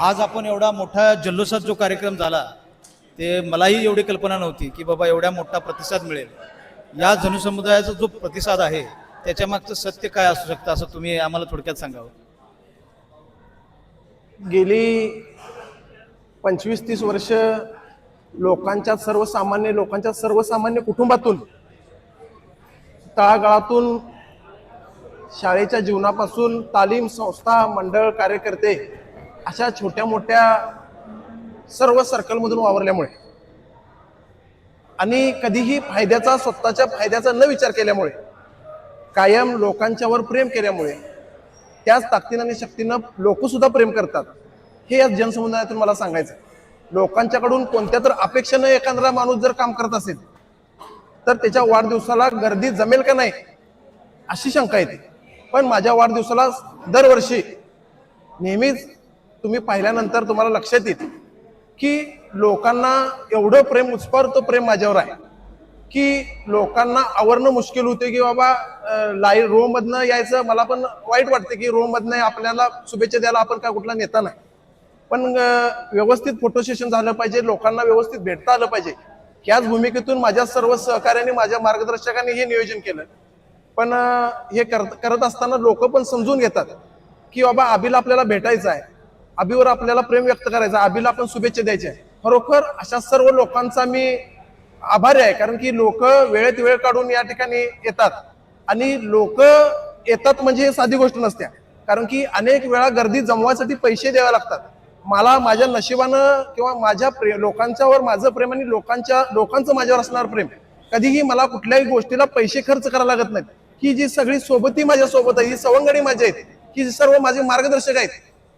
आज आपण एवढा मोठा जल्लोषात जो कार्यक्रम झाला ते मलाही एवढी कल्पना नव्हती की बाबा एवढा मोठा प्रतिसाद मिळेल. या जनसमुदायाचा जो प्रतिसाद आहे त्याच्या मागचं सत्य काय असू शकतं असं तुम्ही आम्हाला थोडक्यात सांगावं हो. गेली पंचवीस तीस वर्ष लोकांच्या सर्वसामान्य लोकांच्या सर्वसामान्य कुटुंबातून तळागाळातून शाळेच्या जीवनापासून तालीम संस्था मंडळ कार्यकर्ते अशा छोट्या मोठ्या सर्व सर्कलमधून वावरल्यामुळे आणि कधीही फायद्याचा स्वतःच्या फायद्याचा न विचार केल्यामुळे कायम लोकांच्यावर प्रेम केल्यामुळे त्याच ताकदीनं आणि शक्तीनं लोकसुद्धा प्रेम करतात हे या जनसमुदायातून मला सांगायचं आहे. लोकांच्याकडून कोणत्या तर अपेक्षेनं एखादा माणूस जर काम करत असेल तर त्याच्या वाढदिवसाला गर्दी जमेल का नाही अशी शंका येते. पण माझ्या वाढदिवसाला दरवर्षी नेहमीच तुम्ही पाहिल्यानंतर तुम्हाला लक्षात येते की लोकांना एवढं प्रेम उत्स्फूर्त प्रेम माझ्यावर आहे की लोकांना आवरणं मुश्किल होते की बाबा लाई रोमधनं यायचं. मला पण वाईट वाटते की रोमधनं आपल्याला शुभेच्छा द्यायला आपण काय कुठला नेता नाही. पण व्यवस्थित फोटो सेशन झालं पाहिजे लोकांना व्यवस्थित भेटता आलं पाहिजे. याच भूमिकेतून माझ्या सर्व सहकार्याने माझ्या मार्गदर्शकांनी हे नियोजन केलं. पण हे करत करत असताना लोक पण समजून घेतात की बाबा आबीला आपल्याला भेटायचं आहे. आबीवर आपल्याला प्रेम व्यक्त करायचं आहे. आबीला आपण शुभेच्छा द्यायच्या आहे खरोखर अशा सर्व लोकांचा मी आभारी आहे. कारण की लोक वेळेत वेळ काढून या ठिकाणी येतात. आणि लोक येतात म्हणजे हे साधी गोष्ट नसत्या कारण की अनेक वेळा गर्दी जमवायसाठी पैसे द्यावे लागतात. मला माझ्या नशिबानं किंवा माझ्या प्रे लोकांच्यावर माझं प्रेम आणि लोकांच्या लोकांचं माझ्यावर असणार प्रेम कधीही मला कुठल्याही गोष्टीला पैसे खर्च करायला लागत नाहीत. ही जी सगळी सोबती माझ्या सोबत आहे ही सवंगडी माझी आहेत ही जी सर्व माझे मार्गदर्शक आहेत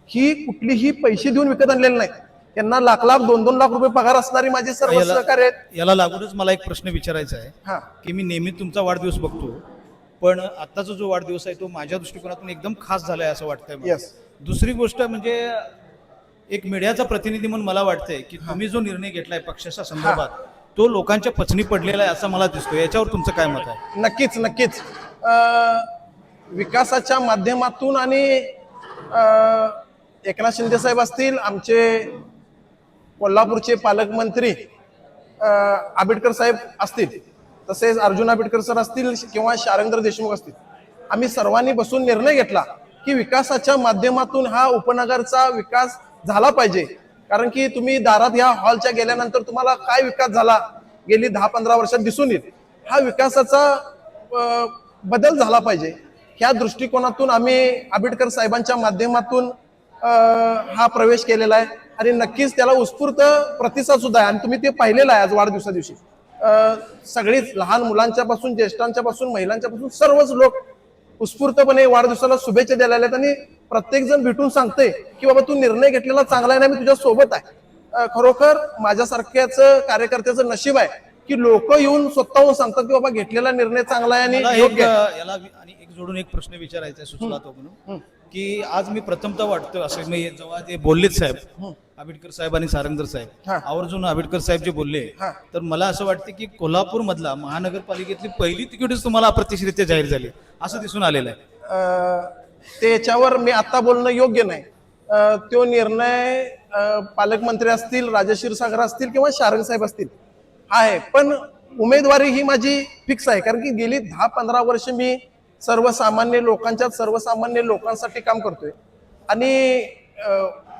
ही कुठलीही पैसे देऊन विकत आणलेली नाहीत. त्यांना लाख लाख दोन दोन लाख रुपये पगार असणारी माझी सर्व सहकार्य आहेत. याला लागूनच मला एक प्रश्न विचारायचा आहे हा. की मी नेहमी तुमचा वाढदिवस बघतो पण आत्ताचा जो वाढदिवस आहे तो माझ्या दृष्टिकोनातून एकदम खास झालाय असं वाटतंय. दुसरी गोष्ट म्हणजे एक मीडियाचा प्रतिनिधी म्हणून मला वाटतंय की तुम्ही जो निर्णय घेतलाय पक्षाच्या संदर्भात तो लोकांच्या पचनी पडलेला आहे असं मला दिसतो याच्यावर तुमचं काय मत आहे? नक्कीच नक्कीच. विकासाच्या माध्यमातून आणि एकनाथ शिंदे साहेब असतील आमचे कोल्हापूरचे पालकमंत्री आंबेडकर साहेब असतील तसेच अर्जुन आंबेडकर सर असतील किंवा शारंगधर देशमुख असतील. आम्ही सर्वांनी बसून निर्णय घेतला की विकासाच्या माध्यमातून हा उपनगरचा विकास झाला पाहिजे. कारण की तुम्ही दारात या हॉलच्या गेल्यानंतर तुम्हाला काय विकास झाला? गेली दहा पंधरा वर्षात दिसून येईल. हा विकासाचा बदल झाला पाहिजे. ह्या दृष्टिकोनातून आम्ही आंबेडकर साहेबांच्या माध्यमातून हा प्रवेश केलेला आहे. आणि नक्कीच त्याला उत्स्फूर्त प्रतिसाद सुद्धा आहे. आणि तुम्ही ते पाहिलेलं आहे आज वाढदिवसा दिवशी. सगळीच लहान मुलांच्या पासून ज्येष्ठांच्या पासून महिलांच्या पासून सर्वच लोक उत्स्फूर्तपणे वाढदिवसाला शुभेच्छा द्यायला आहेत आणि प्रत्येक जण भेटून सांगते की बाबा तू निर्णय घेतलेला चांगला आहे ना मी तुझ्या सोबत आहे खरोखर माझ्यासारख्याच कार्यकर्त्याचं नशीब आहे की लोक येऊन स्वतःहून सांगतात की बाबा घेतलेला निर्णय चांगला आहे आणि एक योग्य. याला आणि एक जोडून एक प्रश्न विचारायचा आहे सुचला तो म्हणून की आज मी प्रथमतः वाटतो असं मी जेव्हा ते बोललेत साहेब आंबेडकर साहेब आणि सारंगधर साहेब हा. आवर्जून आंबेडकर साहेब जे बोलले. तर मला असं वाटतं की कोल्हापूर मधला महानगरपालिकेतली पहिली तिकीटच तुम्हाला अप्रत्यक्षरित्या जाहीर झाली असं दिसून आलेलं आहे त्याच्यावर मी आता बोलणं योग्य नाही. तो निर्णय पालकमंत्री असतील राजशीर क्षीरसागर असतील किंवा शारंग साहेब असतील आहे. पण उमेदवारी ही माझी फिक्स आहे. कारण की गेली दहा पंधरा वर्ष मी सर्वसामान्य लोकांच्या सर्वसामान्य लोकांसाठी काम करतोय. आणि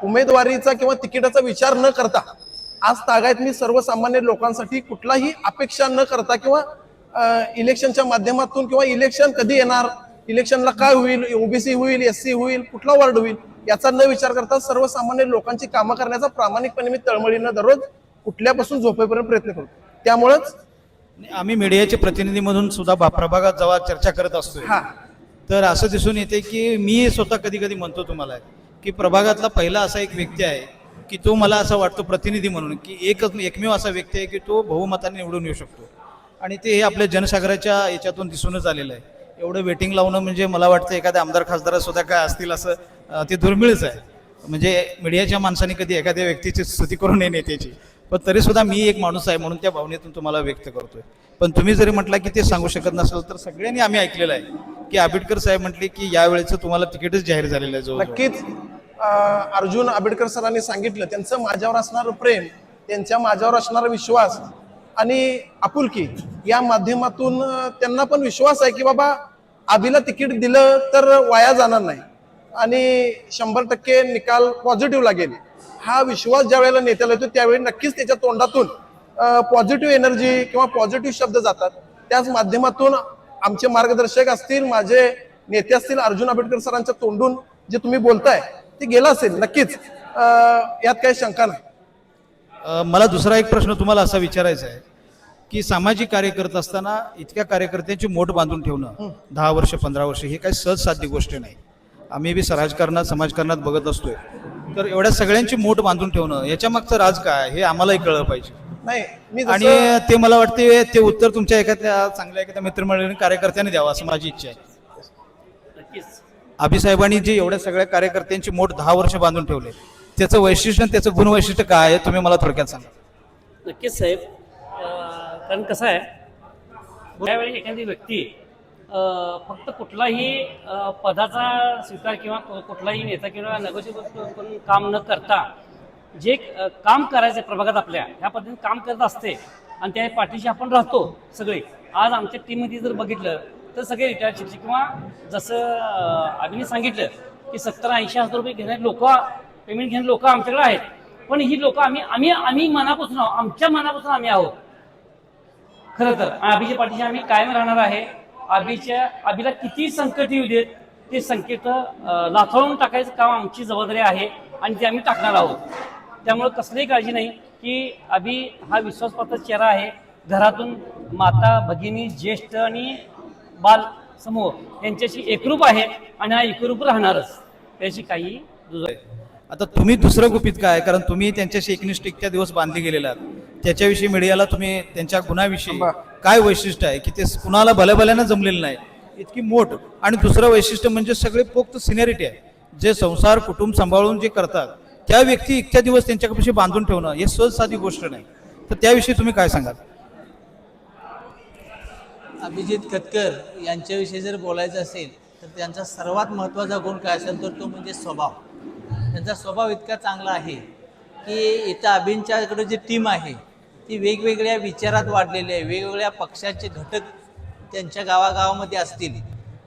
उमेदवारीचा किंवा तिकिटाचा विचार न करता आज तागायत मी सर्वसामान्य लोकांसाठी कुठलाही अपेक्षा न करता किंवा इलेक्शनच्या माध्यमातून किंवा इलेक्शन कधी येणार इलेक्शनला काय होईल? ओबीसी होईल एस सी होईल कुठला वॉर्ड होईल? याचा न विचार करता सर्वसामान्य लोकांची कामं करण्याचा प्रामाणिकपणे मी तळमळीनं दररोज कुठल्यापासून झोपेपर्यंत प्रयत्न करतो. त्यामुळंच आम्ही मीडियाचे प्रतिनिधी म्हणून सुद्धा प्रभागात जेव्हा चर्चा करत असतोय हा. तर असं दिसून येते की मी स्वतः कधी कधी म्हणतो तुम्हाला की प्रभागातला पहिला असा एक व्यक्ती आहे की तो मला असं वाटतो प्रतिनिधी म्हणून की एकच एकमेव असा व्यक्ती आहे की तो बहुमताने निवडून येऊ शकतो. आणि ते हे आपल्या जनसागराच्या याच्यातून दिसूनच आलेलं आहे. एवढं वेटिंग लावणं म्हणजे मला वाटतं एखाद्या आमदार खासदारसुद्धा काय असतील असं ते दुर्मिळच आहे. म्हणजे मीडियाच्या माणसाने कधी एखाद्या व्यक्तीची स्तुती करू नये नेत्याची. पण तरीसुद्धा मी एक माणूस आहे म्हणून त्या भावनेतून तुम्हाला व्यक्त करतोय. पण तुम्ही जरी म्हटला की ते सांगू शकत नसाल तर सगळ्यांनी आम्ही ऐकलेलं आहे की आंबेडकर साहेब म्हटले की यावेळेचं तुम्हाला तिकीटच जाहीर झालेलं आहे जो नक्कीच अर्जुन आंबेडकर सरांनी सांगितलं त्यांचं माझ्यावर असणारं प्रेम त्यांच्या माझ्यावर असणारा विश्वास आणि आपुलकी या माध्यमातून त्यांना पण विश्वास आहे की बाबा आबीला तिकीट दिलं तर वाया जाणार नाही. आणि शंभर टक्के निकाल पॉझिटिव्ह लागेल हा विश्वास ज्या वेळेला नेत्याला येतो त्यावेळी नक्कीच त्याच्या तोंडातून पॉझिटिव्ह एनर्जी किंवा पॉझिटिव्ह शब्द जातात. त्याच माध्यमातून आमचे मार्गदर्शक असतील माझे नेते असतील अर्जुन आंबेडकर सरांच्या तोंडून जे तुम्ही बोलताय ते गेलं असेल नक्कीच. यात काही शंका नाही. मला दुसरा एक प्रश्न तुम्हाला असा विचारायचा आहे. की सामाजिक कार्य करत असताना इतक्या कार्यकर्त्यांची मोठ बांधून ठेवणं दहा वर्ष पंधरा वर्ष हे काही सहज साध्य गोष्ट नाही. आम्ही बी समाजकारणात समाजकारणात बघत असतोय. तर एवढ्या सगळ्यांची मोठ बांधून ठेवणं याच्या मागचं राज काय हे आम्हालाही कळलं पाहिजे. नाही मी आणि ते मला वाटते ते उत्तर तुमच्या एखाद्या चांगल्या एखाद्या मित्रमंडळीने कार्यकर्त्याने द्यावं असं माझी इच्छा आहे. नक्कीच. आबीसाहेबांनी जे एवढ्या सगळ्या कार्यकर्त्यांची मोठ दहा वर्ष बांधून ठेवले त्याचं वैशिष्ट्य आणि त्याचं गुणवैशिष्ट्य काय आहे तुम्ही मला थोडक्यात सांगा. नक्कीच साहेब. कारण कसं आहे त्यावेळी एखादी व्यक्ती फक्त कुठलाही पदाचा स्वीकार किंवा कुठलाही नेता किंवा नेगोशिएट करून काम न करता जे काम करायचं आहे प्रभागात आपल्या ह्या पद्धतीने काम करत असते आणि त्या पाठीशी आपण राहतो सगळे. आज आमच्या टीममध्ये जर बघितलं तर सगळे रिटायर्ड शिक्षक किंवा जसं अभिने सांगितलं की सत्तर ऐंशी हजार रुपये घेणारे लोक पेमेंट घेणारे लोक आमच्याकडे आहेत. पण ही लोक आम्ही आम्ही आम्ही मनापासून आहोत आमच्या मनापासून आम्ही आहोत. खरं तर आबीच्या पाठीशी आम्ही कायम राहणार आहे. आबीच्या अभिला किती संकट येऊ देत ते संकेत अं, लाथाळून टाकायचं काम आमची जबाबदारी आहे आणि ते आम्ही टाकणार आहोत. त्यामुळे कसलीही काळजी नाही की अभि हा विश्वासपात्र चेहरा आहे. घरातून माता भगिनी ज्येष्ठ आणि बाल समूह यांच्याशी एकरूप आहे आणि हा एकरूप राहणारच. त्याची काही दुजा आता तुम्ही दुसरं गुपित काय? कारण तुम्ही त्यांच्याशी एकनिष्ठ इतक्या दिवस बांधले गेलेला आहात. त्याच्याविषयी मीडियाला तुम्ही त्यांच्या गुणाविषयी काय वैशिष्ट्य आहे? की ते कुणाला भल्या भल्यानं जमलेलं नाही. इतकी मोठ आणि दुसरं वैशिष्ट्य म्हणजे सगळे पोक्त सिनियरिटी आहे. जे संसार कुटुंब सांभाळून जे करतात त्या व्यक्ती इतक्या दिवस त्यांच्यापाशी बांधून ठेवणं हे सहज साधी गोष्ट नाही. तर त्याविषयी तुम्ही काय सांगाल? अभिजित कतकर यांच्याविषयी जर बोलायचं असेल तर त्यांचा सर्वात महत्त्वाचा गुण काय असेल तर तो म्हणजे स्वभाव. त्यांचा स्वभाव इतका चांगला आहे की इथं अभिनच्याकडे जी टीम आहे ती वेगवेगळ्या विचारात वाढलेली आहे. वेगवेगळ्या पक्षाचे घटक त्यांच्या गावागावामध्ये असतील.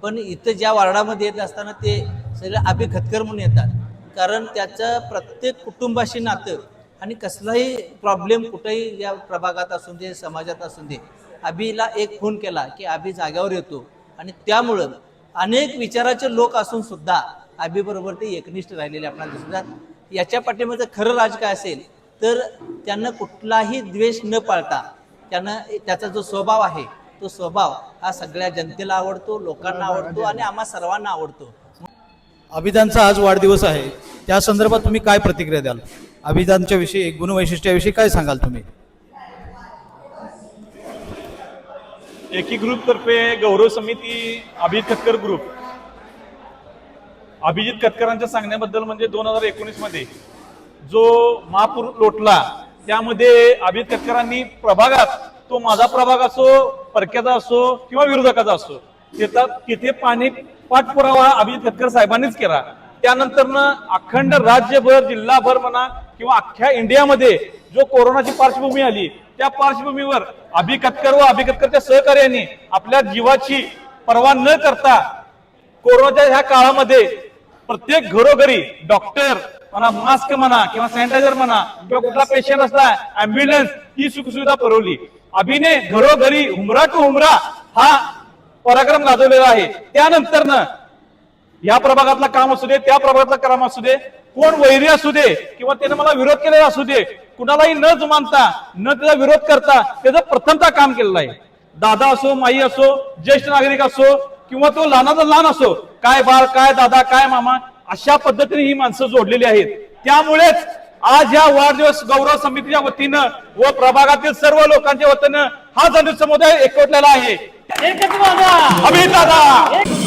पण इथं ज्या वार्डामध्ये येत असताना ते सगळे अभि खतकर म्हणून येतात. कारण त्याचं प्रत्येक कुटुंबाशी नातं आणि कसलाही प्रॉब्लेम कुठेही या प्रभागात असून दे समाजात असून दे अभिला एक फोन केला की अभि जाग्यावर येतो. आणि त्यामुळं अनेक विचाराचे लोक असून सुद्धा अभिबरोबर ते एकनिष्ठ राहिलेले आपल्याला दिसतात याच्या पाठीमागचं खरं राज काय असेल तर त्यांना कुठलाही द्वेष न पाळता त्यांना त्याचा जो स्वभाव आहे तो स्वभाव हा सगळ्या जनतेला आवडतो लोकांना आवडतो आणि आम्हा सर्वांना आवडतो. अभिदानचा आज वाढदिवस आहे. त्या संदर्भात तुम्ही काय प्रतिक्रिया द्याल? अभिदानच्या विषयी गुणवैशिष्ट्याविषयी काय सांगाल तुम्ही? एकी ग्रुप तर्फे गौरव समिती अभिजित खतकर ग्रुप. अभिजित कतकरांच्या सांगण्याबद्दल म्हणजे दोन हजार एकोणीसमध्ये जो महापूर लोटला त्यामध्ये अभिजित खतकरांनी प्रभागात तो माझा प्रभाग असो परक्याचा असो किंवा विरोधकाचा असो तिथं तिथे पाणी पाठपुरावा अभिजित खतकर साहेबांनीच केला. त्यानंतर अखंड राज्यभर जिल्हाभर म्हणा किंवा अख्ख्या इंडियामध्ये जो कोरोनाची पार्श्वभूमी आली त्या पार्श्वभूमीवर अभि कतकर व अभि कतकरच्या सहकार्याने आपल्या जीवाची पर्वा न करता कोरोनाच्या ह्या काळामध्ये प्रत्येक घरोघरी डॉक्टर म्हणा मास्क म्हणा किंवा सॅनिटायझर म्हणा किंवा कुठला पेशंट असला अँब्युलन्स ही सुखसुविधा पुरवली. अभिने घरोघरी हुमरा टू हुमरा हा पराक्रम गाजवलेला आहे. त्यानंतर या प्रभागातलं काम असू दे त्या प्रभागातलं काम असू दे कोण वैरी असू दे किंवा त्याने मला विरोध केलेला असू दे कुणालाही न जुमानता न त्याचा विरोध करता त्याचं प्रथमता काम केलेलं आहे. दादा असो माई असो ज्येष्ठ नागरिक असो किंवा तो लहानाचा लहान असो काय बाळ काय दादा काय मामा अशा पद्धतीने ही माणसं जोडलेली आहेत. त्यामुळेच आज या वाढदिवस गौरव समितीच्या वतीनं व प्रभागातील सर्व लोकांच्या वतीनं हा जनसमुदाय एकवटलेला आहे. अभिजित दादा!